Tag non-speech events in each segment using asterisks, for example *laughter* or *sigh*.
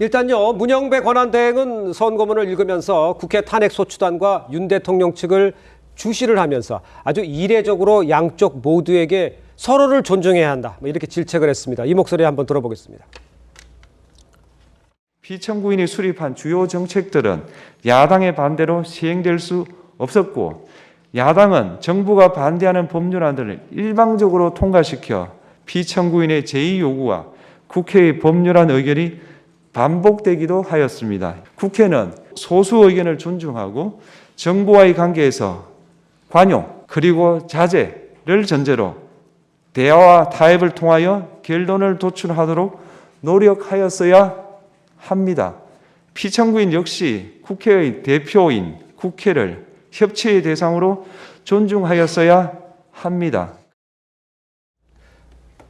일단요 문영배 권한대행은 선고문을 읽으면서 국회 탄핵 소추단과 윤 대통령 측을 주시를 하면서 아주 이례적으로 양쪽 모두에게 서로를 존중해야 한다 뭐 이렇게 질책을 했습니다. 이 목소리 한번 들어보겠습니다. 피청구인이 수립한 주요 정책들은 야당의 반대로 시행될 수 없었고 야당은 정부가 반대하는 법률안들을 일방적으로 통과시켜 피청구인의 제의 요구와 국회의 법률안 의견이 반복되기도 하였습니다. 국회는 소수 의견을 존중하고 정부와의 관계에서 관용 그리고 자제를 전제로 대화와 타협을 통하여 결론을 도출하도록 노력하였어야 합니다. 피청구인 역시 국회의 대표인 국회를 협치의 대상으로 존중하였어야 합니다.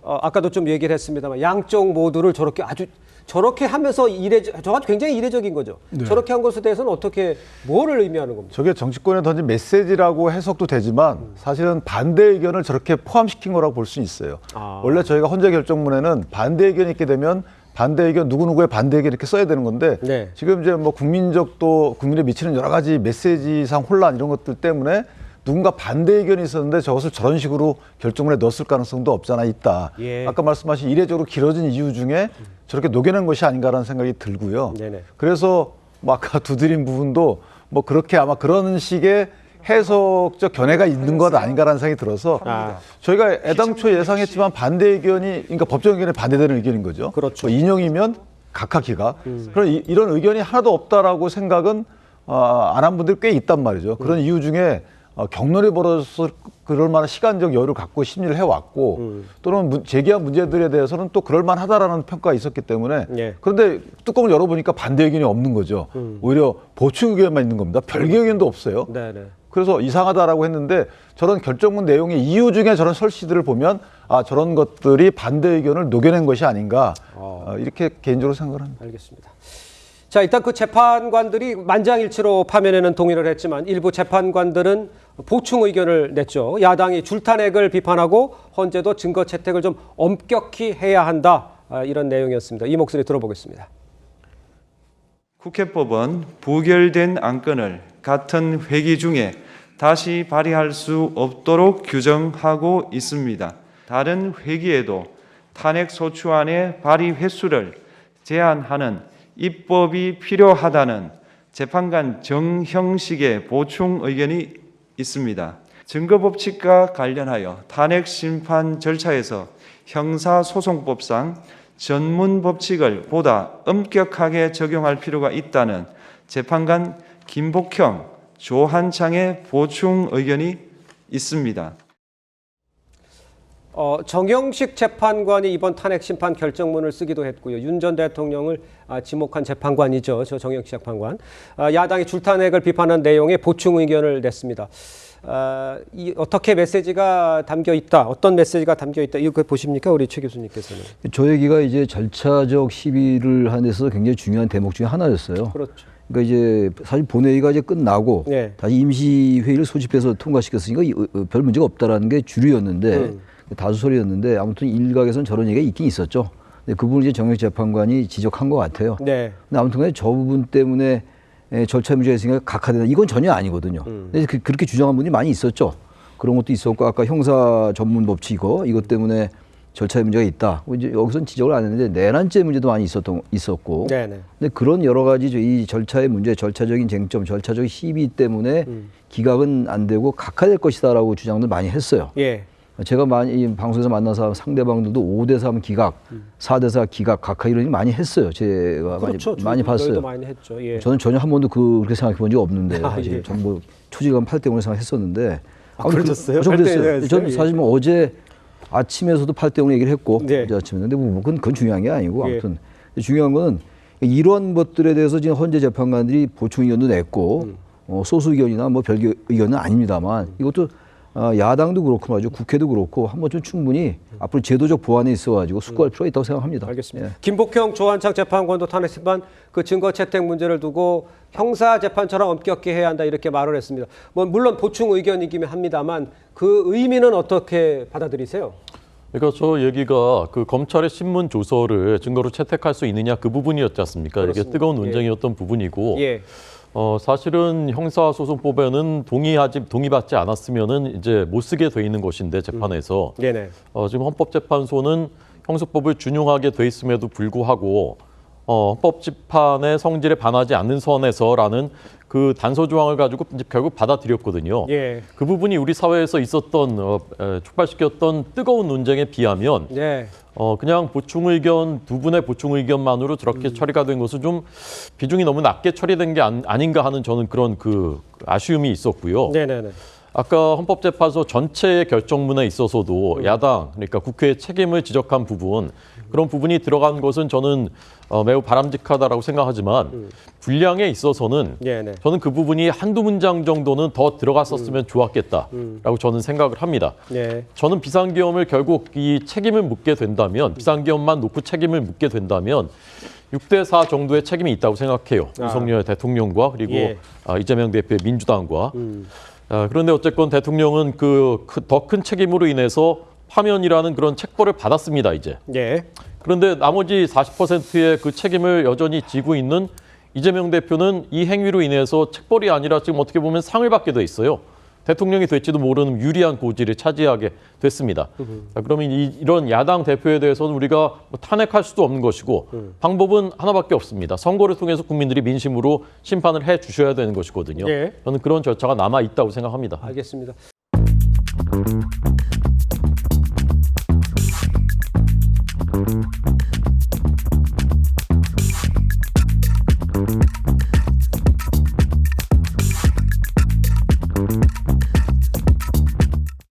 어, 아까도 좀 얘기를 했습니다만 양쪽 모두를 저렇게 아주 저렇게 하면서 이례 저가 굉장히 이례적인 거죠. 저렇게 한 것에 대해서는 어떻게 뭐를 의미하는 겁니까? 저게 정치권에 던진 메시지라고 해석도 되지만 사실은 반대 의견을 저렇게 포함시킨 거라고 볼 수 있어요. 아. 원래 저희가 헌재 결정문에는 반대 의견이 있게 되면 반대 의견 누구누구의 반대 의견 이렇게 써야 되는 건데 네. 지금 이제 뭐 국민적 또 국민에 미치는 여러 가지 메시지상 혼란 이런 것들 때문에 누군가 반대 의견이 있었는데 저것을 저런 식으로 결정문에 넣었을 가능성도 없잖아 있다. 예. 아까 말씀하신 이례적으로 길어진 이유 중에 저렇게 녹여낸 것이 아닌가라는 생각이 들고요. 네네. 그래서 뭐 아까 *laughs* 두드린 부분도 뭐 그렇게 아마 그런 식의 해석적 견해가 있는 것 아닌가라는 생각이 들어서 아. 저희가 애당초 예상했지만 반대 의견이 그러니까 법정 의견에 반대되는 의견인 거죠. 그렇죠. 뭐 인용이면 각하 기각. 그런 이- 이런 의견이 하나도 없다라고 생각은 어, 안한 분들이 꽤 있단 말이죠. 그런 이유 중에 어, 경론이 벌어서 그럴 만한 시간적 여유를 갖고 심리를 해왔고 또는 문- 제기한 문제들에 대해서는 또 그럴 만하다라는 평가가 있었기 때문에 예. 그런데 뚜껑을 열어보니까 반대 의견이 없는 거죠. 오히려 보충 의견만 있는 겁니다. 별개 의견도 없어요. 네네. 그래서 이상하다라고 했는데 저런 결정문 내용의 이유 중에 저런 설시들을 보면 아 저런 것들이 반대 의견을 녹여낸 것이 아닌가 어, 이렇게 개인적으로 생각을 합니다. 알겠습니다. 자, 일단 그 재판관들이 만장일치로 파면에는 동의를 했지만 일부 재판관들은 보충 의견을 냈죠. 야당이 줄탄핵을 비판하고 헌재도 증거 채택을 좀 엄격히 해야 한다. 아, 이런 내용이었습니다. 이 목소리 들어보겠습니다. 국회법은 부결된 안건을 같은 회기 중에 다시 발의할 수 없도록 규정하고 있습니다. 다른 회기에도 탄핵 소추안의 발의 횟수를 제한하는 입법이 필요하다는 재판관 정형식의 보충 의견이 있습니다. 증거법칙과 관련하여 탄핵 심판 절차에서 형사소송법상 전문 법칙을 보다 엄격하게 적용할 필요가 있다는 재판관 김복형, 조한창의 보충 의견이 있습니다. 어, 정영식 재판관이 이번 탄핵 심판 결정문을 쓰기도 했고요. 윤 전 대통령을 아, 지목한 재판관이죠. 저 정영식 재판관. 아, 야당이 줄탄핵을 비판한 내용의 보충 의견을 냈습니다. 아, 이 어떻게 메시지가 담겨 있다, 어떤 메시지가 담겨 있다, 이거 보십니까, 우리 최 교수님께서는? 저 얘기가 이제 절차적 시비를 데서 굉장히 중요한 대목 중에 하나였어요. 그렇죠. 그러니까 이제 사실 본회의가 이제 끝나고 네. 다시 임시회의를 소집해서 통과시켰으니까 이- 어, 별 문제가 없다라는 게 주류였는데 음. 다수설이었는데 아무튼 일각에서는 저런 얘기가 있긴 있었죠. 근데 그 부분을 이제 정혁 재판관이 지적한 것 같아요. 네. 근데 아무튼 간에 저 부분 때문에 에, 절차 문제가 있으니까 각하되다. 이건 전혀 아니거든요. 근데 그, 그렇게 주장한 분이 많이 있었죠. 그런 것도 있었고 아까 형사 전문 법칙 이거 이것 때문에 절차에 문제가 있다. 뭐 이제 여기서는 지적을 안 했는데 내란죄 문제도 많이 있었던 있었고. 네네. 근데 그런 여러 가지 저이 절차의 문제, 절차적인 쟁점, 절차적 시비 때문에 기각은 안 되고 각하될 것이다라고 주장들 많이 했어요. 예. 제가 많이 이 방송에서 만나서 상대방들도 5대 3 기각, 4대 4 기각, 각하 이런 얘기 많이 했어요. 제가 그렇죠. 많이, 많이 봤어요. 많이 했죠. 예. 저는 전혀 한 번도 그- 그렇게 생각해 본 적이 없는데 아, 사실 예. 전부 초지감 8대 0을 생각했었는데 아, 아무튼 그러셨어요? 저 8대 0 그랬어요. 저는 예. 사실 뭐 어제 아침에서도 8대 0 얘기를 했고 네. 어제 아침에 근데 뭐 그건, 그건 중요한 게 아니고 예. 아무튼 중요한 거는 이런 것들에 대해서 지금 헌재 재판관들이 보충 의견도 냈고 음. 어, 소수 의견이나 뭐 별개 의견은 아닙니다만 이것도 어, 야당도 그렇고 말이죠 국회도 그렇고 한번 좀 충분히 앞으로 제도적 보완에 있어 가지고 숙고할 필요가 있다고 생각합니다. 음. 알겠습니다. 예. 김복형 조한창 재판관도 탄핵 심판 그 증거 채택 문제를 두고 형사 재판처럼 엄격히 해야 한다 이렇게 말을 했습니다. 뭐 물론 보충 의견이긴 합니다만 그 의미는 어떻게 받아들이세요? 그러니까 저 얘기가 그 검찰의 신문 조서를 증거로 채택할 수 있느냐 그 부분이었지 않습니까? 이게 그렇습니다. 뜨거운 예. 논쟁이었던 부분이고 예. 어, 사실은 형사소송법에는 동의하지 동의받지 않았으면은 이제 못 쓰게 돼 있는 것인데 재판에서 네네. 어, 지금 헌법재판소는 형사법을 준용하게 돼 있음에도 불구하고 어, 헌법 재판의 성질에 반하지 않는 선에서라는 그 단서 조항을 가지고 결국 받아들였거든요. 예. 그 부분이 우리 사회에서 있었던 어, 에, 촉발시켰던 뜨거운 논쟁에 비하면 네. 어, 그냥 보충 의견 두 분의 보충 의견만으로 저렇게 처리가 된 것은 좀 비중이 너무 낮게 처리된 게 안, 아닌가 하는 저는 그런 그 아쉬움이 있었고요. 네네네. 아까 헌법재판소 전체의 결정문에 있어서도 야당 그러니까 국회의 책임을 지적한 부분 그런 부분이 들어간 것은 저는 어, 매우 바람직하다라고 생각하지만 분량에 있어서는 네네. 저는 그 부분이 한두 문장 정도는 더 들어갔었으면 좋았겠다라고 저는 생각을 합니다. 네. 저는 비상계엄을 결국 이 책임을 묻게 된다면 비상계엄만 놓고 책임을 묻게 된다면 6대 4 정도의 책임이 있다고 생각해요. 아. 윤석열 대통령과 그리고 예. 아, 이재명 대표의 민주당과 아, 그런데 어쨌건 대통령은 그 더큰 책임으로 인해서 파면이라는 그런 책벌을 받았습니다. 이제 예. 그런데 나머지 40%의 그 책임을 여전히 지고 있는 이재명 대표는 이 행위로 인해서 책벌이 아니라 지금 어떻게 보면 상을 받게 돼 있어요. 대통령이 될지도 모르는 유리한 고지를 차지하게 됐습니다. 자, 그러면 이, 이런 야당 대표에 대해서는 우리가 뭐 탄핵할 수도 없는 것이고 방법은 하나밖에 없습니다. 선거를 통해서 국민들이 민심으로 심판을 해 주셔야 되는 것이거든요. 예. 저는 그런 절차가 남아 있다고 생각합니다. 알겠습니다.